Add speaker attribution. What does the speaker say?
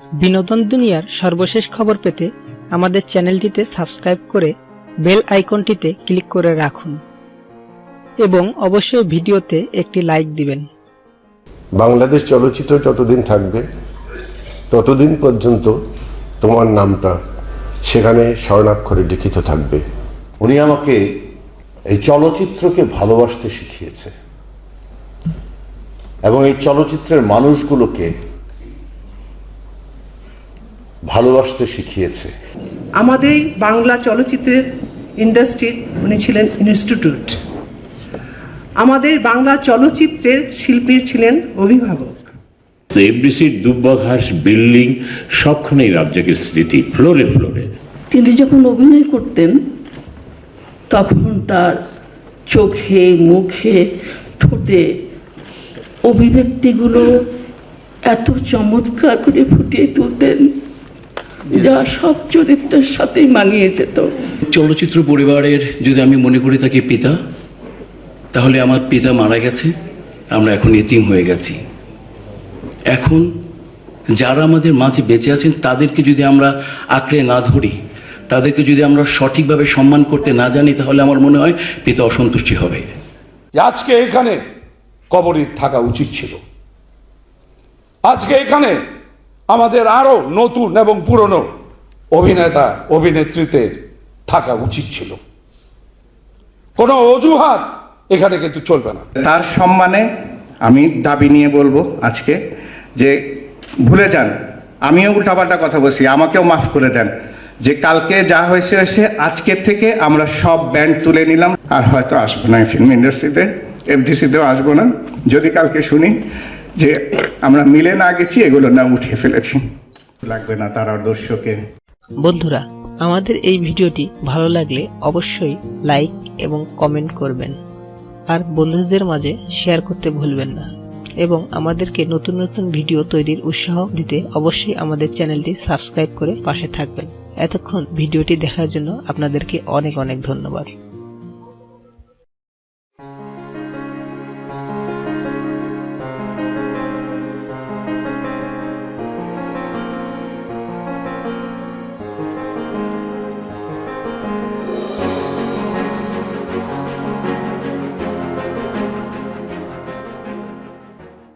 Speaker 1: বিনোদন দুনিয়ার সর্বশেষ খবর পেতে আমাদের চ্যানেলটিতে সাবস্ক্রাইব করে বেল আইকনটিতে ক্লিক করে রাখুন এবং অবশ্যই ভিডিওতে একটি লাইক দিবেন।
Speaker 2: বাংলাদেশ চলচ্চিত্র যতদিন থাকবে ততদিন পর্যন্ত তোমার নামটা সেখানে স্বর্ণাক্ষরে লিখিত থাকবে।
Speaker 3: উনি আমাকে এই চলচ্চিত্রকে ভালোবাসতে শিখিয়েছে এবং এই চলচ্চিত্রের মানুষগুলোকে ভালোবাসতে শিখিয়েছে।
Speaker 4: আমাদের বাংলা চলচ্চিত্রের ইন্ডাস্ট্রির উনি ছিলেন ইনস্টিটিউট আমাদের বাংলা চলচ্চিত্রের শিল্পীর ছিলেন অভিভাবক।
Speaker 5: এফডিসির দুব্বঘাস বিল্ডিং সবখানেই রাজ্জাকের স্মৃতি ফ্লোরে ফ্লোরে।
Speaker 6: তিনি যখন অভিনয় করতেন তখন তার চোখে মুখে ঠোঁটে অভিব্যক্তিগুলো এত চমৎকার করে ফুটিয়ে তুলতেন। যা সব চরিত্রের সাথেই মানিয়ে যেত।
Speaker 7: চলচ্চিত্র পরিবারের যদি আমি মনে করি তাকে পিতা তাহলে আমার পিতা মারা গেছে আমরা এখন এতিম হয়ে গেছি। এখন যারা আমাদের মাঝে বেঁচে আছেন তাদেরকে যদি আমরা আঁকড়ে না ধরি তাদেরকে যদি আমরা সঠিকভাবে সম্মান করতে না জানি তাহলে আমার মনে হয় পিতা অসন্তুষ্টি হবে।
Speaker 8: আজকে এখানে কবরীর থাকা উচিত ছিল। আজকে এখানে আমাদের আরও নতুন এবং পুরনো অভিনেতা অভিনেত্রীদের থাকা উচিত ছিল। কোনো অজুহাত এখানে কিন্তু চলবে না।
Speaker 9: তার সম্মানে আমি দাবি নিয়ে বলব আজকে যে ভুলে যান, আমিও উল্টাপাল্টা কথা বলছি, আমাকেও মাফ করে দেন যে কালকে যা হয়েছে হয়েছে আজকের থেকে আমরা সব ব্যান্ড তুলে নিলাম। আর হয়তো আসব না ফিল্ম ইন্ডাস্ট্রিতে এফডিসিতেও আসব না। যদি কালকে শুনি যে আমরা মিলে না গেছি এগুলো না উঠিয়ে ফেলেছি। লাগবে না তার দর্শকে।
Speaker 1: বন্ধুরা, আমাদের এই ভিডিওটি ভালো লাগলে অবশ্যই লাইক এবং কমেন্ট করবেন। আর বন্ধুদের মাঝে শেয়ার করতে ভুলবেন না। এবং আমাদেরকে নতুন নতুন ভিডিও তৈরির উৎসাহ দিতে অবশ্যই আমাদের চ্যানেলটি সাবস্ক্রাইব করে পাশে থাকবেন। এতক্ষণ ভিডিওটি দেখার জন্য আপনাদেরকে অনেক অনেক ধন্যবাদ।